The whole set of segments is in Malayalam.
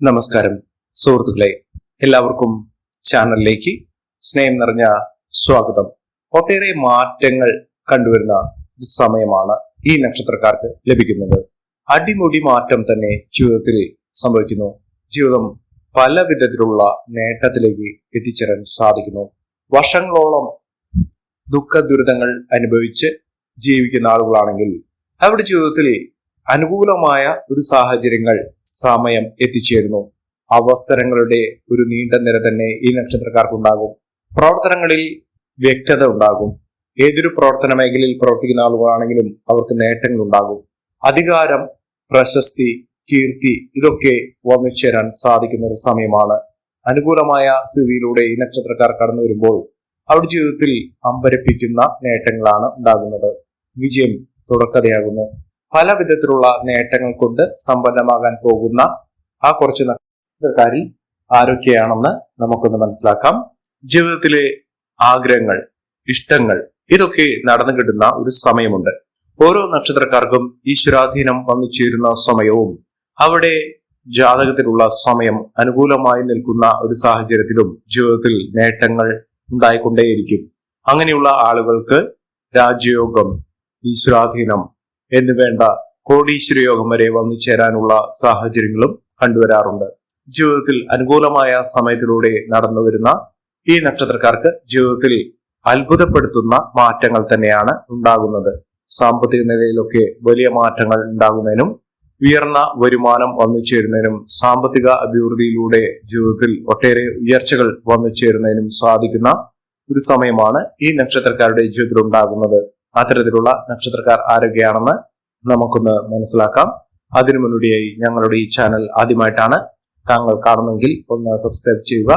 നമസ്കാരം. സുഹൃത്തുക്കളെ എല്ലാവർക്കും ചാനലിലേക്ക് സ്നേഹം നിറഞ്ഞ സ്വാഗതം. ഒട്ടേറെ മാറ്റങ്ങൾ കണ്ടുവരുന്ന സമയമാണ് ഈ നക്ഷത്രക്കാർക്ക് ലഭിക്കുന്നത്. അടിമുടി മാറ്റം തന്നെ ജീവിതത്തിൽ സംഭവിക്കുന്നു. ജീവിതം പല വിധത്തിലുള്ള നേട്ടത്തിലേക്ക് എത്തിച്ചേരാൻ സാധിക്കുന്നു. വർഷങ്ങളോളം ദുഃഖ ദുരിതങ്ങൾ അനുഭവിച്ച് ജീവിക്കുന്ന ആളുകളാണെങ്കിൽ അവരുടെ ജീവിതത്തിൽ അനുകൂലമായ ഒരു സാഹചര്യങ്ങൾ സമയം എത്തിച്ചേരുന്നു. അവസരങ്ങളുടെ ഒരു നീണ്ട നിര തന്നെ ഈ നക്ഷത്രക്കാർക്കുണ്ടാകും. പ്രവർത്തനങ്ങളിൽ വ്യക്തത ഉണ്ടാകും. ഏതൊരു പ്രവർത്തന മേഖലയിൽ പ്രവർത്തിക്കുന്ന ആളുകളാണെങ്കിലും അവർക്ക് നേട്ടങ്ങൾ ഉണ്ടാകും അധികാരം പ്രശസ്തി കീർത്തി ഇതൊക്കെ വന്നു ചേരാൻ സാധിക്കുന്ന ഒരു സമയമാണ്. അനുകൂലമായ സ്ഥിതിയിലൂടെ ഈ നക്ഷത്രക്കാർ കടന്നു വരുമ്പോൾ അവരുടെ ജീവിതത്തിൽ അമ്പരപ്പിക്കുന്ന നേട്ടങ്ങളാണ് ഉണ്ടാകുന്നത്. വിജയം തുടക്കതയാകുന്നു. പല വിധത്തിലുള്ള നേട്ടങ്ങൾ കൊണ്ട് സമ്പന്നമാകാൻ പോകുന്ന ആ കുറച്ച് നക്ഷത്രക്കാരിൽ ആരൊക്കെയാണെന്ന് നമുക്കൊന്ന് മനസ്സിലാക്കാം. ജീവിതത്തിലെ ആഗ്രഹങ്ങൾ ഇഷ്ടങ്ങൾ ഇതൊക്കെ നടന്നു കിട്ടുന്ന ഒരു സമയമുണ്ട്. ഓരോ നക്ഷത്രക്കാർക്കും ഈശ്വരാധീനം വന്നു ചേരുന്ന സമയവും അവിടെ ജാതകത്തിലുള്ള സമയം അനുകൂലമായി നിൽക്കുന്ന ഒരു സാഹചര്യത്തിലും ജീവിതത്തിൽ നേട്ടങ്ങൾ ഉണ്ടായിക്കൊണ്ടേയിരിക്കും. അങ്ങനെയുള്ള ആളുകൾക്ക് രാജ്യയോഗം ഈശ്വരാധീനം എന്ന് വേണ്ട കോടീശ്വര യോഗം വരെ വന്നു ചേരാനുള്ള സാഹചര്യങ്ങളും കണ്ടുവരാറുണ്ട്. ജീവിതത്തിൽ അനുകൂലമായ സമയത്തിലൂടെ നടന്നു വരുന്ന ഈ നക്ഷത്രക്കാർക്ക് ജീവിതത്തിൽ അത്ഭുതപ്പെടുത്തുന്ന മാറ്റങ്ങൾ തന്നെയാണ് ഉണ്ടാകുന്നത്. സാമ്പത്തിക നിലയിലൊക്കെ വലിയ മാറ്റങ്ങൾ ഉണ്ടാകുന്നതിനും ഉയർന്ന വരുമാനം വന്നു ചേരുന്നതിനും സാമ്പത്തിക അഭിവൃദ്ധിയിലൂടെ ജീവിതത്തിൽ ഒട്ടേറെ ഉയർച്ചകൾ വന്നു ചേരുന്നതിനും സാധിക്കുന്ന ഒരു സമയമാണ് ഈ നക്ഷത്രക്കാരുടെ ജീവിതത്തിൽ ഉണ്ടാകുന്നത് അത്തരത്തിലുള്ള നക്ഷത്രക്കാർ ആരൊക്കെയാണെന്ന് നമുക്കൊന്ന് മനസ്സിലാക്കാം. അതിനു മുന്നോടിയായി ഞങ്ങളുടെ ഈ ചാനൽ ആദ്യമായിട്ടാണ് താങ്കൾ കാണുമെങ്കിൽ ഒന്ന് സബ്സ്ക്രൈബ് ചെയ്യുക.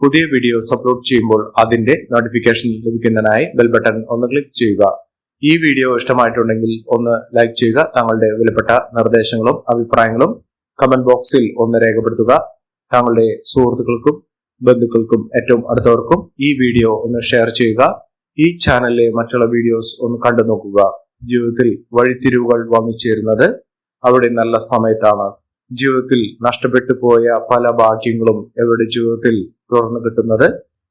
പുതിയ വീഡിയോസ് അപ്ലോഡ് ചെയ്യുമ്പോൾ അതിന്റെ നോട്ടിഫിക്കേഷൻ ലഭിക്കുന്നതിനായി ബെൽ ബട്ടൺ ഒന്ന് ക്ലിക്ക് ചെയ്യുക. ഈ വീഡിയോ ഇഷ്ടമായിട്ടുണ്ടെങ്കിൽ ഒന്ന് ലൈക്ക് ചെയ്യുക. താങ്കളുടെ വിലപ്പെട്ട നിർദ്ദേശങ്ങളും അഭിപ്രായങ്ങളും കമന്റ് ബോക്സിൽ ഒന്ന് രേഖപ്പെടുത്തുക. താങ്കളുടെ സുഹൃത്തുക്കൾക്കും ബന്ധുക്കൾക്കും ഏറ്റവും അടുത്തവർക്കും ഈ വീഡിയോ ഒന്ന് ഷെയർ ചെയ്യുക. ഈ ചാനലിലെ മറ്റുള്ള വീഡിയോസ് ഒന്ന് കണ്ടു നോക്കുക. ജീവിതത്തിൽ വഴിത്തിരിവുകൾ വന്നു ചേരുന്നത് അവിടെ നല്ല സമയത്താണ്. ജീവിതത്തിൽ നഷ്ടപ്പെട്ടു പോയ പല ഭാഗ്യങ്ങളും എവിടെ ജീവിതത്തിൽ തുറന്നു കിട്ടുന്നത്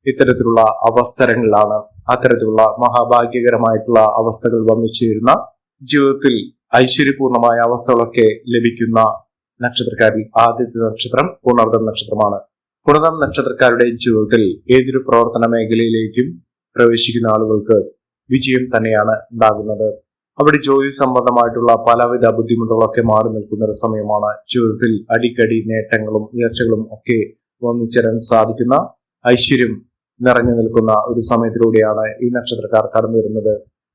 ഇത്തരത്തിലുള്ള അവസരങ്ങളാണ്. അത്തരത്തിലുള്ള മഹാഭാഗ്യകരമായിട്ടുള്ള അവസ്ഥകൾ വന്നു ചേരുന്ന ജീവിതത്തിൽ ഐശ്വര്യപൂർണമായ അവസ്ഥകളൊക്കെ ലഭിക്കുന്ന നക്ഷത്രക്കാരിൽ ആദ്യത്തെ നക്ഷത്രം പുണർദം നക്ഷത്രമാണ്. പുണർദം നക്ഷത്രക്കാരുടെ ജീവിതത്തിൽ ഏതൊരു പ്രവർത്തന മേഖലയിലേക്കും പ്രവേശിക്കുന്ന ആളുകൾക്ക് വിജയം തന്നെയാണ് ഉണ്ടാകുന്നത്. അവിടെ ജോലി സംബന്ധമായിട്ടുള്ള പലവിധ ബുദ്ധിമുട്ടുകളൊക്കെ മാറി നിൽക്കുന്ന ഒരു സമയമാണ് ജീവിതത്തിൽ അടിക്കടി നേട്ടങ്ങളും ഉയർച്ചകളും ഒക്കെ വന്നിച്ചേരാൻ സാധിക്കുന്ന ഐശ്വര്യം നിറഞ്ഞു നിൽക്കുന്ന ഒരു സമയത്തിലൂടെയാണ് ഈ നക്ഷത്രക്കാർ കടന്നു വരുന്നത്.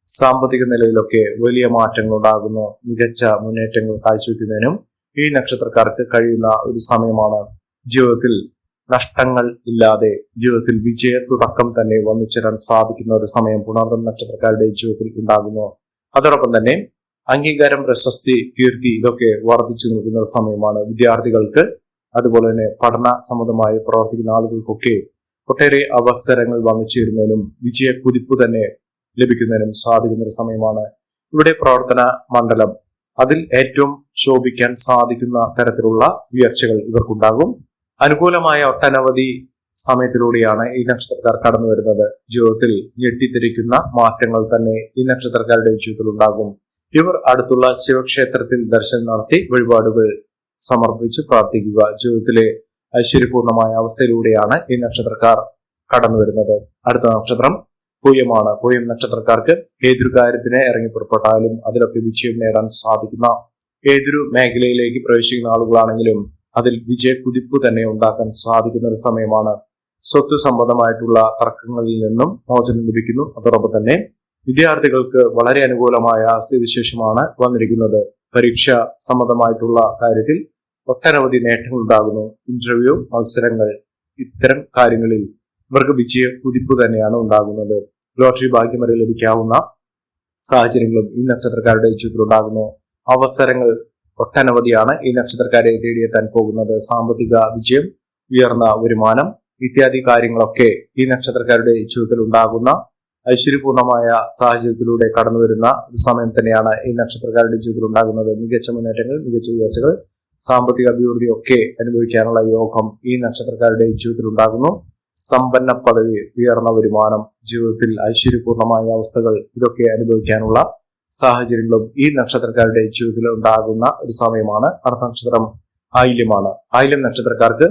സാമ്പത്തിക നിലയിലൊക്കെ വലിയ മാറ്റങ്ങൾ ഉണ്ടാകുന്നു. മികച്ച മുന്നേറ്റങ്ങൾ കാഴ്ചവെക്കുന്നതിനും ഈ നക്ഷത്രക്കാർക്ക് കഴിയുന്ന ഒരു സമയമാണ് ജീവിതത്തിൽ നഷ്ടങ്ങൾ ഇല്ലാതെ ജീവിതത്തിൽ വിജയത്തുടക്കം തന്നെ വന്നു ചേരാൻ സാധിക്കുന്ന ഒരു സമയം പുണർന്ന നക്ഷത്രക്കാരുടെ ജീവിതത്തിൽ ഉണ്ടാകുന്നു. അതോടൊപ്പം തന്നെ അംഗീകാരം പ്രശസ്തി കീർത്തി ഇതൊക്കെ വർദ്ധിച്ചു നിൽക്കുന്ന ഒരു സമയമാണ് വിദ്യാർത്ഥികൾക്ക്. അതുപോലെ തന്നെ പഠന സംബന്ധമായി പ്രവർത്തിക്കുന്ന ആളുകൾക്കൊക്കെ ഒട്ടേറെ അവസരങ്ങൾ വന്നു ചേരുന്നതിനും വിജയ കുതിപ്പ് തന്നെ ലഭിക്കുന്നതിനും സാധിക്കുന്ന ഒരു സമയമാണ്. ഇവിടെ പ്രവർത്തന മണ്ഡലം അതിൽ ഏറ്റവും ശോഭിക്കാൻ സാധിക്കുന്ന തരത്തിലുള്ള ഉയർച്ചകൾ ഇവർക്കുണ്ടാകും. അനുകൂലമായ ഒട്ടനവധി സമയത്തിലൂടെയാണ് ഈ നക്ഷത്രക്കാർ കടന്നു വരുന്നത്. ജീവിതത്തിൽ ഞെട്ടിത്തിരിക്കുന്ന മാറ്റങ്ങൾ തന്നെ ഈ നക്ഷത്രക്കാരുടെ ജീവിതത്തിൽ ഉണ്ടാകും. ഇവർ അടുത്തുള്ള ശിവക്ഷേത്രത്തിൽ ദർശനം നടത്തി വഴിപാടുകൾ സമർപ്പിച്ച് പ്രാർത്ഥിക്കുക. ജീവിതത്തിലെ ഐശ്വര്യപൂർണമായ അവസ്ഥയിലൂടെയാണ് ഈ നക്ഷത്രക്കാർ കടന്നു വരുന്നത്. അടുത്ത നക്ഷത്രം പൂയമാണ്. പൂയം നക്ഷത്രക്കാർക്ക് ഏതൊരു കാര്യത്തിന് ഇറങ്ങി പുറപ്പെട്ടാലും അതിലൊക്കെ വിജയം നേടാൻ സാധിക്കുന്ന ഏതൊരു മേഖലയിലേക്ക് പ്രവേശിക്കുന്ന ആളുകളാണെങ്കിലും അതിൽ വിജയക്കുതിപ്പ് തന്നെ ഉണ്ടാക്കാൻ സാധിക്കുന്ന ഒരു സമയമാണ്. സ്വത്ത് സംബന്ധമായിട്ടുള്ള തർക്കങ്ങളിൽ നിന്നും മോചനം ലഭിക്കുന്നു. അതോടൊപ്പം തന്നെ വിദ്യാർത്ഥികൾക്ക് വളരെ അനുകൂലമായ സ്ഥിതിവിശേഷമാണ് വന്നിരിക്കുന്നത്. പരീക്ഷ സംബന്ധമായിട്ടുള്ള കാര്യത്തിൽ ഒട്ടനവധി നേട്ടങ്ങൾ ഉണ്ടാകുന്നു. ഇന്റർവ്യൂ മത്സരങ്ങൾ ഇത്തരം കാര്യങ്ങളിൽ ഇവർക്ക് വിജയ കുതിപ്പ് തന്നെയാണ് ഉണ്ടാകുന്നത്. ലോട്ടറി ഭാഗ്യം വരെ ലഭിക്കാവുന്ന സാഹചര്യങ്ങളും ഈ നക്ഷത്രക്കാരുടെ ജീവിതത്തിൽ ഉണ്ടാകുന്നു. അവസരങ്ങൾ ഒട്ടനവധിയാണ് ഈ നക്ഷത്രക്കാരെ തേടിയെത്താൻ പോകുന്നത്. സാമ്പത്തിക വിജയം ഉയർന്ന വരുമാനം ഇത്യാദി കാര്യങ്ങളൊക്കെ ഈ നക്ഷത്രക്കാരുടെ ജീവിതത്തിൽ ഉണ്ടാകുന്ന ഐശ്വര്യപൂർണമായ സാഹചര്യത്തിലൂടെ കടന്നു വരുന്ന ഒരു സമയം തന്നെയാണ് ഈ നക്ഷത്രക്കാരുടെ ജീവിതത്തിൽ ഉണ്ടാകുന്നത്. മികച്ച മുന്നേറ്റങ്ങൾ മികച്ച ഉയർച്ചകൾ സാമ്പത്തിക അഭിവൃദ്ധി ഒക്കെ അനുഭവിക്കാനുള്ള യോഗം ഈ നക്ഷത്രക്കാരുടെ ജീവിതത്തിൽ ഉണ്ടാകുന്നു. സമ്പന്ന പദവി ഉയർന്ന വരുമാനം ജീവിതത്തിൽ ഐശ്വര്യപൂർണമായ അവസ്ഥകൾ ഇതൊക്കെ അനുഭവിക്കാനുള്ള സാഹചര്യങ്ങളും ഈ നക്ഷത്രക്കാരുടെ ജീവിതത്തിൽ ഉണ്ടാകുന്ന ഒരു സമയമാണ്. അടുത്ത നക്ഷത്രം ആയില്യമാണ്. ആയില്യം നക്ഷത്രക്കാർക്ക്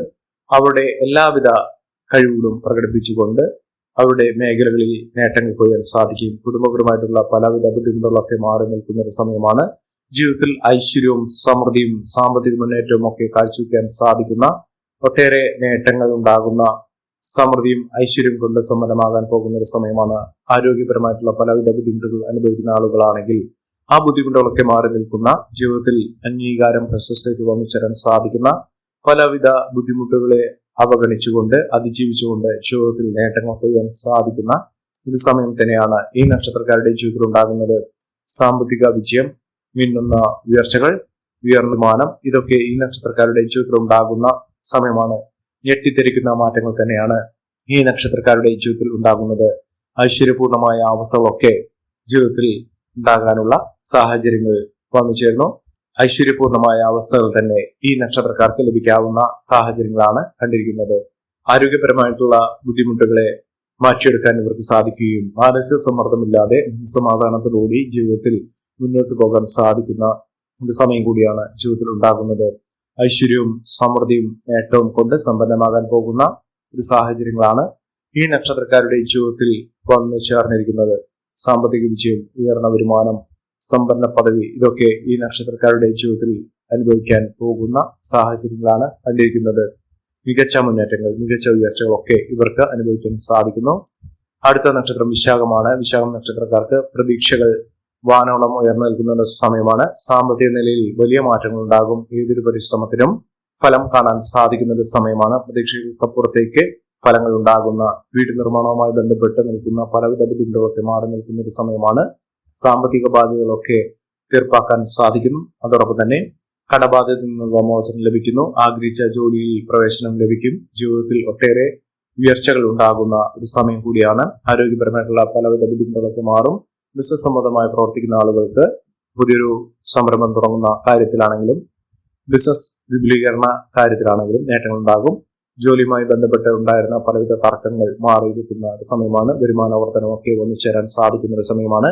അവരുടെ എല്ലാവിധ കഴിവുകളും പ്രകടിപ്പിച്ചുകൊണ്ട് അവരുടെ മേഖലകളിൽ നേട്ടങ്ങൾ കൊയ്യാൻ സാധിക്കും. കുടുംബപരമായിട്ടുള്ള പലവിധ ബുദ്ധിമുട്ടുകളൊക്കെ മാറി നിൽക്കുന്ന ഒരു സമയമാണ്. ജീവിതത്തിൽ ഐശ്വര്യവും സമൃദ്ധിയും സാമ്പത്തിക മുന്നേറ്റവും ഒക്കെ കാഴ്ചവെക്കാൻ സാധിക്കുന്ന ഒട്ടേറെ നേട്ടങ്ങൾ ഉണ്ടാകുന്ന സമൃദ്ധിയും ഐശ്വര്യം കൊണ്ട് സമ്പന്നമാകാൻ പോകുന്ന ഒരു സമയമാണ്. ആരോഗ്യപരമായിട്ടുള്ള പലവിധ ബുദ്ധിമുട്ടുകൾ അനുഭവിക്കുന്ന ആളുകളാണെങ്കിൽ ആ ബുദ്ധിമുട്ടുകളൊക്കെ മാറി നിൽക്കുന്ന ജീവിതത്തിൽ അംഗീകാരം പ്രശസ്തിക്ക് വന്നു സാധിക്കുന്ന പലവിധ ബുദ്ധിമുട്ടുകളെ അവഗണിച്ചുകൊണ്ട് അതിജീവിച്ചുകൊണ്ട് ജീവിതത്തിൽ നേട്ടങ്ങൾ കൊയ്യാൻ സാധിക്കുന്ന ഒരു സമയം തന്നെയാണ് ഈ നക്ഷത്രക്കാരുടെ ജീവിതത്തിൽ ഉണ്ടാകുന്നത്. സാമ്പത്തിക വിജയം മിന്നുന്ന ഉയർച്ചകൾ ഉയർന്ന മാനം ഇതൊക്കെ ഈ നക്ഷത്രക്കാരുടെ ജീവിതത്തിൽ ഉണ്ടാകുന്ന സമയമാണ്. ഞെട്ടിത്തെരിക്കുന്ന മാറ്റങ്ങൾ തന്നെയാണ് ഈ നക്ഷത്രക്കാരുടെ ജീവിതത്തിൽ ഉണ്ടാകുന്നത്. ഐശ്വര്യപൂർണമായ അവസ്ഥകളൊക്കെ ജീവിതത്തിൽ ഉണ്ടാകാനുള്ള സാഹചര്യങ്ങൾ വന്നു ചേർന്നു ഐശ്വര്യപൂർണമായ അവസ്ഥകൾ തന്നെ ഈ നക്ഷത്രക്കാർക്ക് ലഭിക്കാവുന്ന സാഹചര്യങ്ങളാണ് കണ്ടിരിക്കുന്നത്. ആരോഗ്യപരമായിട്ടുള്ള ബുദ്ധിമുട്ടുകളെ മാറ്റിയെടുക്കാൻ ഇവർക്ക് സാധിക്കുകയും മാനസിക സമ്മർദ്ദമില്ലാതെ സമാധാനത്തോടുകൂടി ജീവിതത്തിൽ മുന്നോട്ട് പോകാൻ സാധിക്കുന്ന ഒരു സമയം കൂടിയാണ് ജീവിതത്തിൽ ഉണ്ടാകുന്നത്. ഐശ്വര്യവും സമൃദ്ധിയും നേട്ടവും കൊണ്ട് സമ്പന്നമാകാൻ പോകുന്ന ഒരു സാഹചര്യങ്ങളാണ് ഈ നക്ഷത്രക്കാരുടെ ജീവിതത്തിൽ വന്നു ചേർന്നിരിക്കുന്നത്. സാമ്പത്തിക വിജയം ഉയർന്ന വരുമാനം സമ്പന്ന പദവി ഇതൊക്കെ ഈ നക്ഷത്രക്കാരുടെ ജീവിതത്തിൽ അനുഭവിക്കാൻ പോകുന്ന സാഹചര്യങ്ങളാണ് കണ്ടിരിക്കുന്നത്. മികച്ച മുന്നേറ്റങ്ങൾ മികച്ച ഉയർച്ചകളൊക്കെ ഇവർക്ക് അനുഭവിക്കാൻ സാധിക്കുന്നു. അടുത്ത നക്ഷത്രം വിശാഖമാണ്. വിശാഖം നക്ഷത്രക്കാർക്ക് പ്രതീക്ഷകൾ വാനോളം ഉയർന്നു നിൽക്കുന്ന സമയമാണ്. സാമ്പത്തിക നിലയിൽ വലിയ മാറ്റങ്ങൾ ഉണ്ടാകും ഏതൊരു പരിശ്രമത്തിനും ഫലം കാണാൻ സാധിക്കുന്ന ഒരു സമയമാണ്. പ്രതീക്ഷകൾക്കപ്പുറത്തേക്ക് ഫലങ്ങൾ ഉണ്ടാകുന്ന വീട് നിർമ്മാണവുമായി ബന്ധപ്പെട്ട് നിൽക്കുന്ന പലവിധ ബുദ്ധിമുട്ടുകളൊക്കെ മാറി നിൽക്കുന്ന ഒരു സമയമാണ്. സാമ്പത്തിക ബാധ്യതകളൊക്കെ തീർപ്പാക്കാൻ സാധിക്കുന്നു അതോടൊപ്പം തന്നെ കടബാധ്യതയിൽ നിന്നുള്ള മോചനം ലഭിക്കുന്നു. ആഗ്രഹിച്ച ജോലിയിൽ പ്രവേശനം ലഭിക്കും. ജീവിതത്തിൽ ഒട്ടേറെ ഉയർച്ചകൾ ഉണ്ടാകുന്ന ഒരു സമയം കൂടിയാണ്. ആരോഗ്യപരമായിട്ടുള്ള പലവിധ ബുദ്ധിമുട്ടുകളൊക്കെ മാറും. ബിസിനസ് സംബന്ധമായി പ്രവർത്തിക്കുന്ന ആളുകൾക്ക് പുതിയൊരു സംരംഭം തുടങ്ങുന്ന കാര്യത്തിലാണെങ്കിലും ബിസിനസ് വിപുലീകരണ കാര്യത്തിലാണെങ്കിലും നേട്ടങ്ങൾ ഉണ്ടാകും ജോലിയുമായി ബന്ധപ്പെട്ട് ഉണ്ടായിരുന്ന പലവിധ തർക്കങ്ങൾ മാറിയിരിക്കുന്ന ഒരു സമയമാണ്. വരുമാന വർധനമൊക്കെ ഒന്നിച്ചേരാൻ സാധിക്കുന്ന ഒരു സമയമാണ്.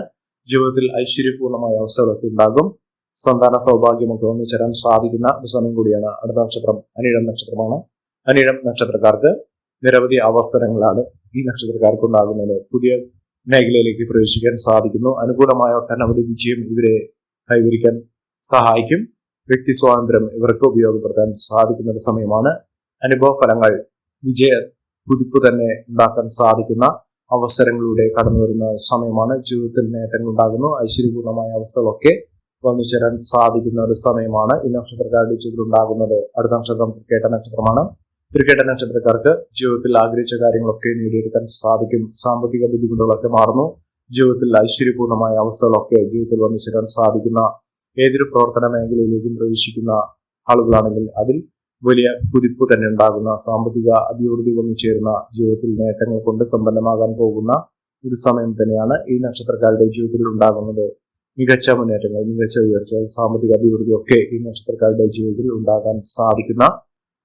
ജീവിതത്തിൽ ഐശ്വര്യപൂർണമായ അവസരമൊക്കെ ഉണ്ടാകും. സന്താന സൗഭാഗ്യമൊക്കെ ഒന്നിച്ചേരാൻ സാധിക്കുന്ന ഒരു സമയം കൂടിയാണ് അടുത്ത നക്ഷത്രം അനിഴം നക്ഷത്രമാണ്. അനിഴം നക്ഷത്രക്കാർക്ക് നിരവധി അവസരങ്ങളാണ് ഈ നക്ഷത്രക്കാർക്ക് ഉണ്ടാകുന്നത്. പുതിയ മേഖലയിലേക്ക് പ്രവേശിക്കാൻ സാധിക്കുന്നു. അനുകൂലമായ ഒട്ടനവധി വിജയം ഇവരെ കൈവരിക്കാൻ സഹായിക്കും. വ്യക്തി സ്വാതന്ത്ര്യം ഇവർക്ക് ഉപയോഗപ്പെടുത്താൻ സാധിക്കുന്ന ഒരു സമയമാണ്. അനുഭവ ഫലങ്ങൾ വിജയ കുതിപ്പ് തന്നെ ഉണ്ടാക്കാൻ സാധിക്കുന്ന അവസരങ്ങളിലൂടെ കടന്നു വരുന്ന സമയമാണ്. ജീവിതത്തിൽ നേട്ടങ്ങൾ ഉണ്ടാകുന്നു. ഐശ്വര്യപൂർണമായ അവസ്ഥകളൊക്കെ വന്നു ചേരാൻ സാധിക്കുന്ന ഒരു സമയമാണ്. ഈ നക്ഷത്രക്കാരുടെ ജീവിതത്തിൽ ഉണ്ടാകുന്നത് അടുത്ത നക്ഷത്രം കേട്ട നക്ഷത്രമാണ്. തൃക്കേട്ട നക്ഷത്രക്കാർക്ക് ജീവിതത്തിൽ ആഗ്രഹിച്ച കാര്യങ്ങളൊക്കെ നേടിയെടുക്കാൻ സാധിക്കും. സാമ്പത്തിക ബുദ്ധിമുട്ടുകളൊക്കെ മാറുന്നു. ജീവിതത്തിൽ ഐശ്വര്യപൂർണമായ അവസ്ഥകളൊക്കെ ജീവിതത്തിൽ വന്നു ചേരാൻ സാധിക്കുന്ന ഏതൊരു പ്രവർത്തന മേഖലയിലേക്കും പ്രവേശിക്കുന്ന ആളുകളാണെങ്കിൽ അതിൽ വലിയ കുതിപ്പ് തന്നെ ഉണ്ടാകുന്ന സാമ്പത്തിക അഭിവൃദ്ധി വന്നു ചേരുന്ന ജീവിതത്തിൽ നേട്ടങ്ങൾ കൊണ്ട് സമ്പന്നമാകാൻ പോകുന്ന ഒരു സമയം തന്നെയാണ് ഈ നക്ഷത്രക്കാരുടെ ജീവിതത്തിൽ ഉണ്ടാകുന്നത്. മികച്ച മുന്നേറ്റങ്ങൾ മികച്ച ഉയർച്ചകൾ സാമ്പത്തിക അഭിവൃദ്ധി ഒക്കെ ഈ നക്ഷത്രക്കാരുടെ ജീവിതത്തിൽ ഉണ്ടാകാൻ സാധിക്കുന്ന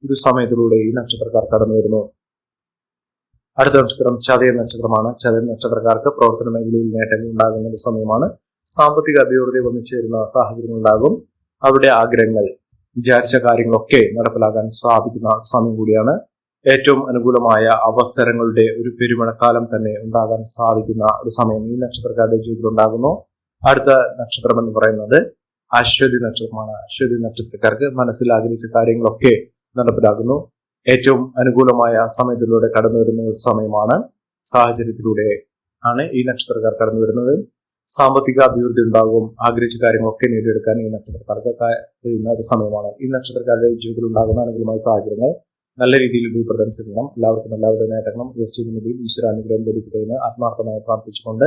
ഒരു സമയത്തിലൂടെ ഈ നക്ഷത്രക്കാർ കടന്നു വരുന്നു. അടുത്ത നക്ഷത്രം ചതയ നക്ഷത്രമാണ്. ചതയ നക്ഷത്രക്കാർക്ക് പ്രവർത്തന മേഖലയിൽ നേട്ടങ്ങൾ ഉണ്ടാകുന്ന ഒരു സമയമാണ്. സാമ്പത്തിക അഭിവൃദ്ധി വന്നു ചേരുന്ന സാഹചര്യങ്ങൾ ഉണ്ടാകും. അവരുടെ ആഗ്രഹങ്ങൾ വിചാരിച്ച കാര്യങ്ങളൊക്കെ നടപ്പിലാക്കാൻ സാധിക്കുന്ന സമയം കൂടിയാണ്. ഏറ്റവും അനുകൂലമായ അവസരങ്ങളുടെ ഒരു പെരുമഴക്കാലം തന്നെ ഉണ്ടാകാൻ സാധിക്കുന്ന ഒരു സമയം ഈ നക്ഷത്രക്കാരുടെ ജീവിതത്തിൽ ഉണ്ടാകുന്നു. അടുത്ത നക്ഷത്രം എന്ന് പറയുന്നത് അശ്വതി നക്ഷത്രമാണ്. അശ്വതി നക്ഷത്രക്കാർക്ക് മനസ്സിൽ ആഗ്രഹിച്ച കാര്യങ്ങളൊക്കെ നടപ്പിലാക്കുന്നു. ഏറ്റവും അനുകൂലമായ സമയത്തിലൂടെ കടന്നു വരുന്ന ഒരു സമയമാണ് സാഹചര്യത്തിലൂടെ ആണ് ഈ നക്ഷത്രക്കാർ കടന്നു വരുന്നത്. സാമ്പത്തിക അഭിവൃദ്ധി ഉണ്ടാകും ആഗ്രഹിച്ച കാര്യങ്ങളൊക്കെ നേടിയെടുക്കാൻ ഈ നക്ഷത്രക്കാർക്ക് കഴിയുന്ന ഒരു സമയമാണ്. ഈ നക്ഷത്രക്കാരുടെ ജീവിതത്തിൽ ഉണ്ടാകുന്ന അനുകൂലമായ സാഹചര്യങ്ങൾ നല്ല രീതിയിൽ ഉപയോഗപ്പെടുത്താൻ എല്ലാവർക്കും എല്ലാവരുടെ നേട്ടങ്ങളും ഉയർച്ചയുന്നതിൽ ഈശ്വരാനുഗ്രഹം ലഭിക്കട്ടെ എന്ന് ആത്മാർത്ഥമായി പ്രാർത്ഥിച്ചുകൊണ്ട്